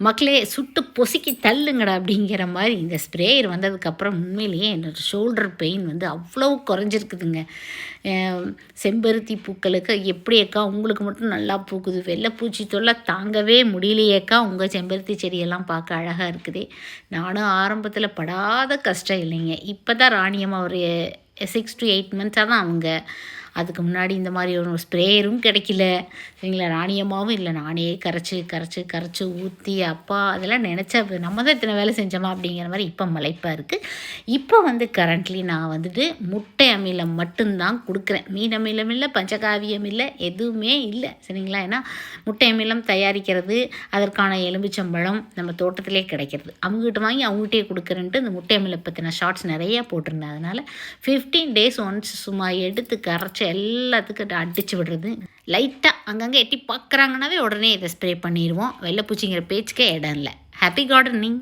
மக்களே சுட்டு பொசுக்கி தள்ளுங்கடா அப்படிங்கிற மாதிரி இந்த ஸ்ப்ரேயர் வந்ததுக்கப்புறம் உண்மையிலேயே என்னோடய ஷோல்டர் பெயின் வந்து அவ்வளோ குறைஞ்சிருக்குதுங்க. செம்பருத்தி பூக்களுக்கு எப்படியேக்கா உங்களுக்கு மட்டும் நல்லா பூக்குது. வெள்ளைப்பூச்சி தொல்லை தாங்கவே முடியலையேக்கா உங்கள் செம்பருத்தி செடியெல்லாம் பார்க்க அழகாக இருக்குதே. நானும் ஆரம்பத்தில் படாத கஷ்டம் இல்லைங்க. இப்போ தான் ராணியம்மா ஒரு சிக்ஸ் டு எயிட் மந்த்ஸாக தான் அவங்க அதுக்கு முன்னாடி இந்த மாதிரி ஒரு ஸ்ப்ரேயரும் கிடைக்கல. சரிங்களா? ராணியம்மாவும் இல்லை. நானே கரைச்சி கரைச்சி கரைச்சி ஊற்றி அப்பா அதெல்லாம் நினச்சா நம்ம தான் இத்தனை வேலை செஞ்சோமா அப்படிங்கிற மாதிரி இப்போ மலைப்பாக இருக்குது இப்போ வந்து கரண்ட்லி நான் வந்துட்டு முட்டை அமிலம் மட்டும்தான் கொடுக்குறேன். மீன் அமிலம் இல்லை பஞ்சகாவியம் இல்லை எதுவுமே இல்லை. சரிங்களா? ஏன்னா முட்டை அமிலம் தயாரிக்கிறது அதற்கான எலும்பிச்சம்பழம் நம்ம தோட்டத்திலே கிடைக்கிறது. அவங்ககிட்ட வாங்கி அவங்ககிட்டே கொடுக்குறேன்ட்டு இந்த முட்டை அமிலம் பற்றின ஷார்ட்ஸ் நிறையா போட்டிருந்தேன். அதனால் ஃபிஃப்டீன் டேஸ் ஒன்ஸ் சும்மா எடுத்து கரைச்சி எல்லாத்துக்கும் அடித்து விடுறது. லைட்டாக அங்கங்கே எட்டி பார்க்குறாங்கனாவே உடனே இதை ஸ்ப்ரே பண்ணிடுவோம். வெள்ளைப்பூச்சிங்கிற பேச்சுக்கே இடம் இல்லை. Happy gardening